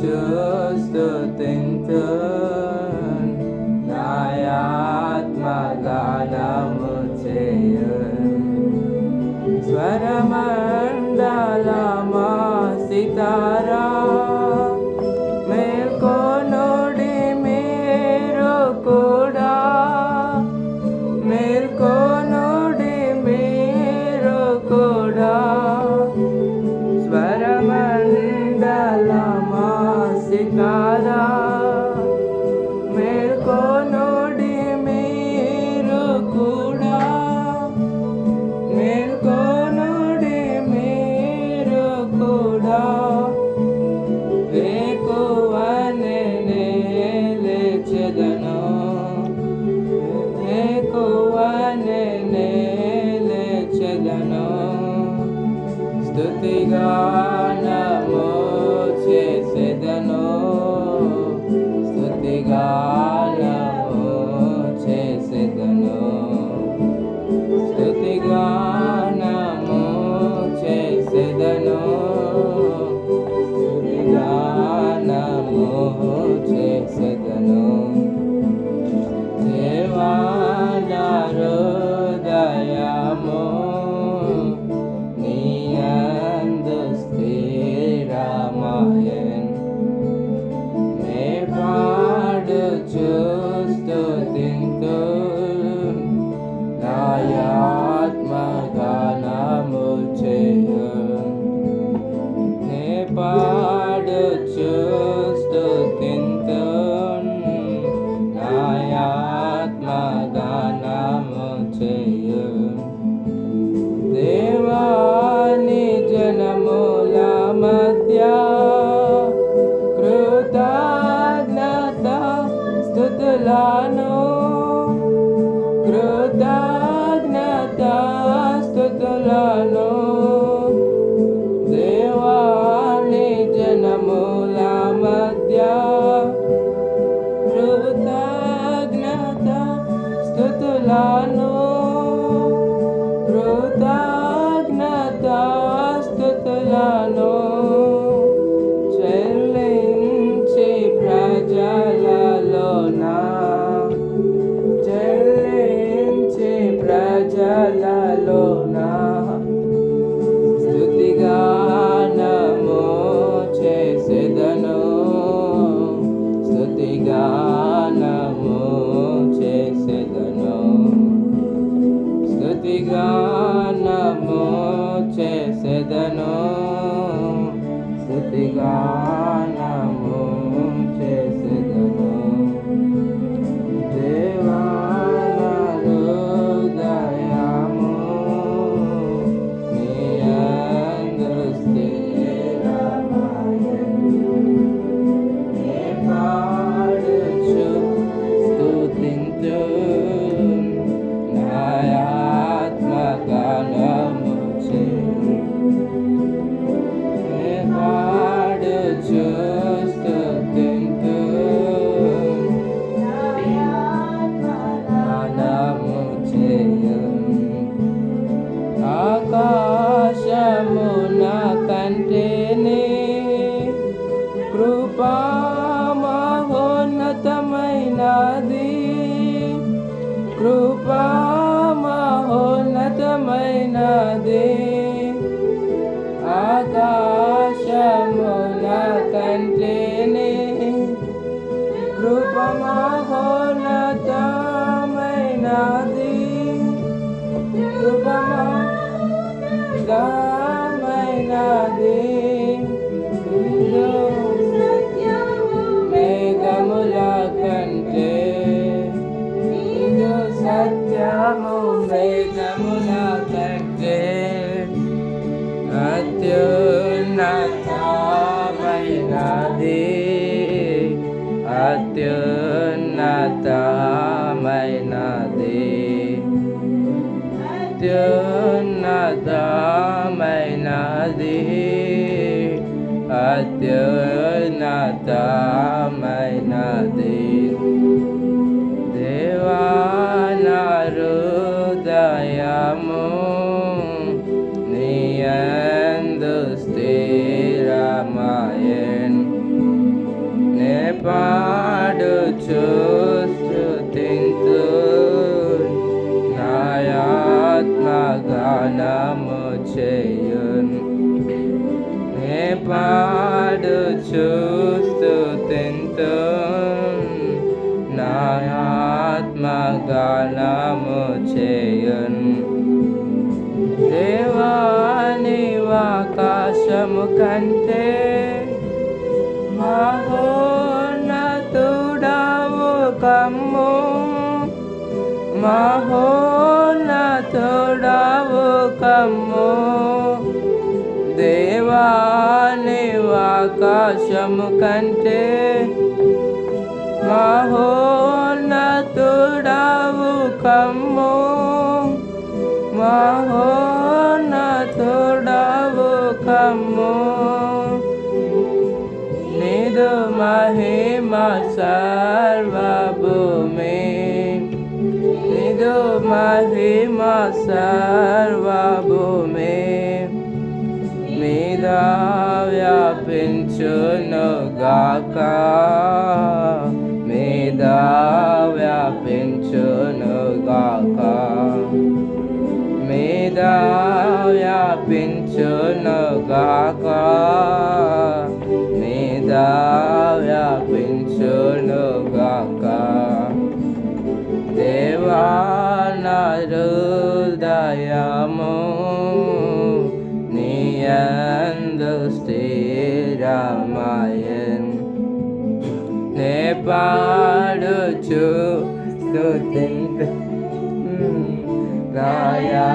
just a thinker. Nayatma Gana Mutayan. Swaramara. the God. Hallelujah. ఆకాశమున కంటేనే. కృపా మహోన్నతమైనది. కృపా మహోన్నతమైనదే. మార్గమైనది మేఘముల కంటే సత్యము మేఘముల కంటే అత్యున్నతమైనది. అత్యున్నతమైనది. అత్యు నాది అత్యున్నతమైనది దేవానరుదయము నియందు స్థిరమాయన్ నేపాడు చూస్తుతింతు నాయాత్మ గానము చేయు పాడుచు చూస్తూ నా ఆత్మ గానము చేయున్ దేవాని ఆకాశము కంటే మహోన్నతుడవు కమ్ము మహో ఆకాశము కంటే మహోన్నతుడవు కమ్ము. మహోన్నతుడవు కమ్ము. నిదు మహిమ సర్వభూమి. నిదు మహిమ సర్వభూమి. వ్యాపించును గాక మీద వ్యాపించును గాక మీద వ్యాపించునుగాక. దేవా మీద వ్యాపించును గాక పాడుచు స్తుతింత నాయా